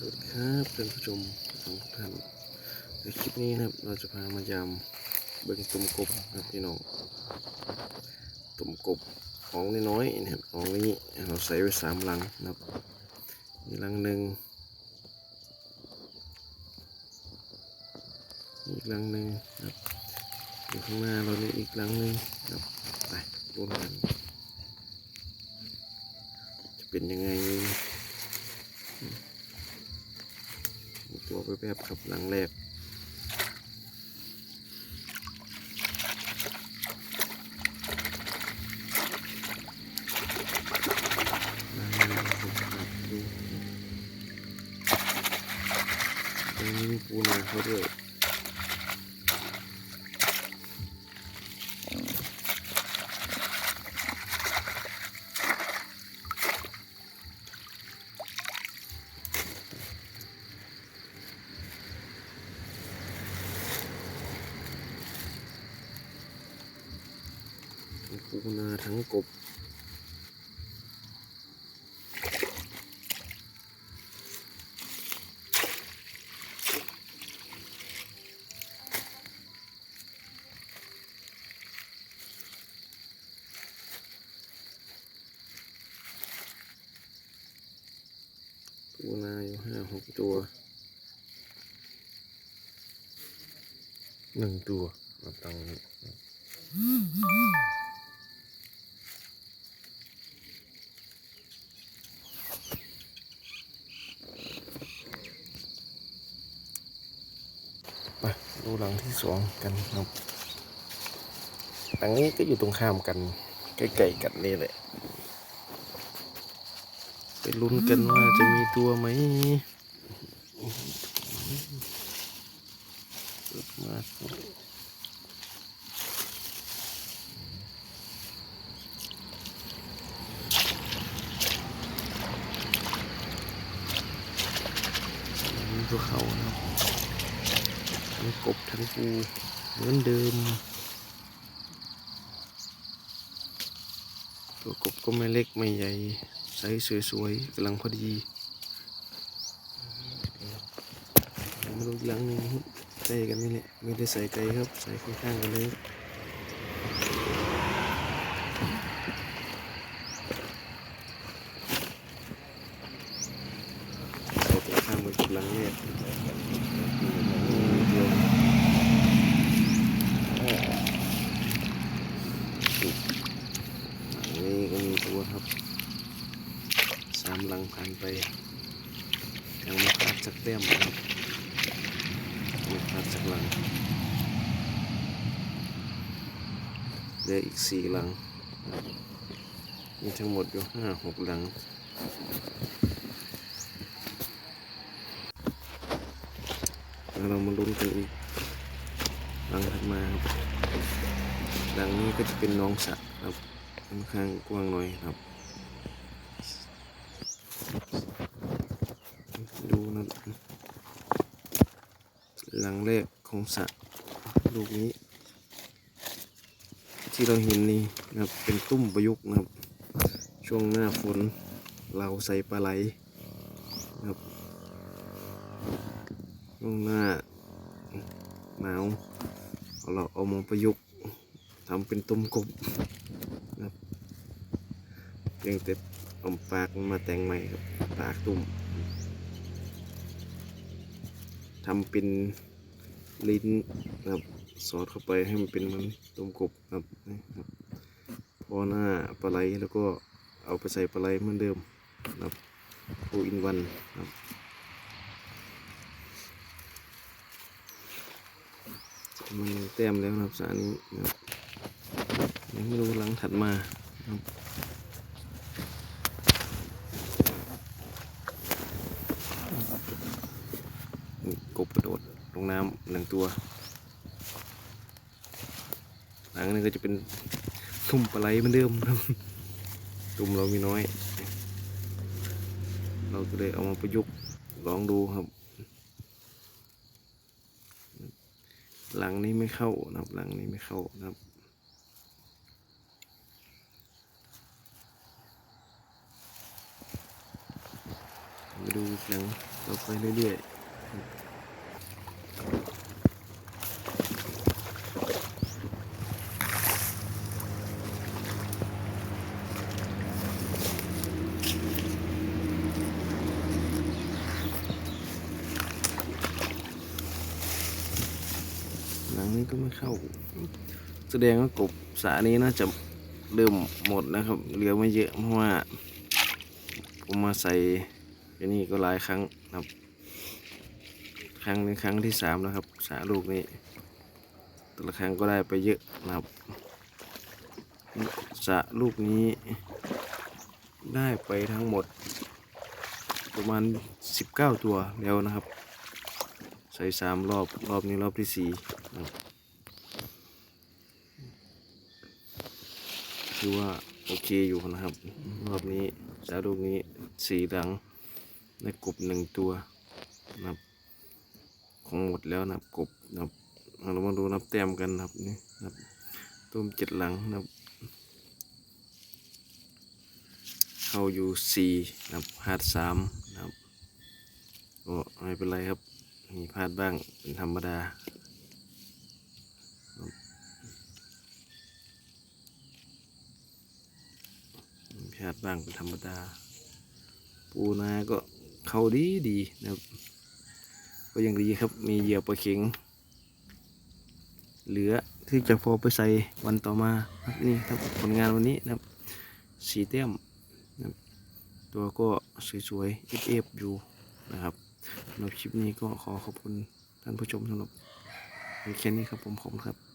สวัสดีครับท่านผู้ชมทุกท่านในคลิปนี้นะครับ เราจะพามายามเบิ่งตุ่มกบครับพี่น้องตุ่มกบของน้อยๆนะครับของนี้เราใส่ไว้สามลังนะครับมีลังหนึ่งอีกลังหนึ่งนะครับอยู่ข้างหน้าเรานี่อีกลังหนึ่งนะครับไปดูกันจะเป็นยังไง ตัวไปแบบครับหลังแรกหลังแรกผมดูนี่มีปูนาเขาด้วยทั้ง ปูนาทั้งกบ ปูนาอยู่ห้าหกตัวหนึ่งตัวเอาตัง ดูหลังที่สองกันครับหลังนี้ก็อยู่ตรงข้ามกันใกล้ๆกันนี่แหละไปลุ้นกันว่าจะมีตัวไหมมาตัวเขานะ ทั้งกบทั้งปูเหมือนเดิม ตัวกบก็ไม่เล็กไม่ใหญ่ไซส์สวยๆกำลังพอดีมาดูอีกหลังหนึงใส่กันนี่แหละไม่ได้ใส่ไกลครับ ใส่ข้างๆกันเลยใส่ตรงข้ามกับหลังเนี่ยเดียว หลังนี้ก็มีตัวครับ สามหลังผ่านไปยังไม่ขาด สักเต้มครับไม่ขาดสักหลังเหลืออีกสี่หลังมีทั้งหมดอยู่ห้าหกหลังแล้วเรามาลุ้นกันอีกหลังถัดมาครับหลังนี้ก็จะเป็นน้องสระครับค่อนข้างกว้างหน่อยครับ ดูนะห ลังแรกของสระลูกนี้ ที่เราเห็นนี่นะครับเป็นตุ้มประยุกต์นะครับ ช่วงหน้าฝนเราใส่ปลาไหลนะครับช่วงหน้าหนาวเราเอามาประยุกต์ทำเป็นตุ้มกบนะครับเพียงแต่เอาปากมันมาแต่งใหม่ครับปากตุ่มทำเป็น ลิ้นนะครับสอดเข้าไปให้มันเป็นเหมันต้มกบครับนี่ครับพอหน้าปลาไหลแล้วก็เอาไปใส่ปลาไหลเหมือนเดิมนะครับโอินวันนะครับมันแต้มแล้วนะครับสารนี้นะครับยังไม่รู้หลังถัดมาครับกบกระโดด งน้ำหนึ่งตัว หลังนี้ก็จะเป็นตุ่มปลาไหลเหมือนเดิมครับตุ่มเรามีน้อย เราก็เลยเอามาประยุกต์ลองดูครับ หลังนี้ไม่เข้านะครับหลังนี้ไม่เข้านะครับมาดูหลังต่อไปเรื่อยๆ ก็ไม่เข้า แสดงว่ากบสานี้น่าจะเริ่มหมดนะครับเหลือไม่เยอะเพราะว่าผมมาใส่ไอ้นี่ก็หลายครั้งนะครับ ครั้งนี้ครั้งที่สามแล้วครับ สาลูกนี้แต่ละครั้งก็ได้ไปเยอะนะครับ สาลูกนี้ได้ไปทั้งหมด ประมาณ 19 ตัวแล้วนะครับ ใส่สามรอบรอบนี้รอบที่สี่นะครับือว่าโอเคอยู่นะครับ รอบนี้สาลูกนี้สีหลังในกบหนึ่งตัวนะครับของหมดแล้วนะครับกบนะครับเรามาดูนับแต้มกันนะครับนี่นะครับต้มเจ็ดหลังนะครับเข้าอยู่สี่นะครับพลาดสามนะครับก็ไม่เป็นไรครับมีพลาดบ้างเป็นธรรมดา พลาดบ้างเป็นธรรมดา ปูนาก็เข้าดีดีนะครับ ก็ยังดีครับ มีเหยื่อปลาเข็ง เหลือที่จะพอไปใส่วันต่อมาครับนี่ครับผลงานวันนี้นะครับสีเต้มนะครับตัวก็สวยๆเอฟๆอยู่นะครับสำหรับคลิปนี้ก็ขอขอบคุณท่านผู้ชมสำหรับแค่นี้ครับผมขอบคุณครับ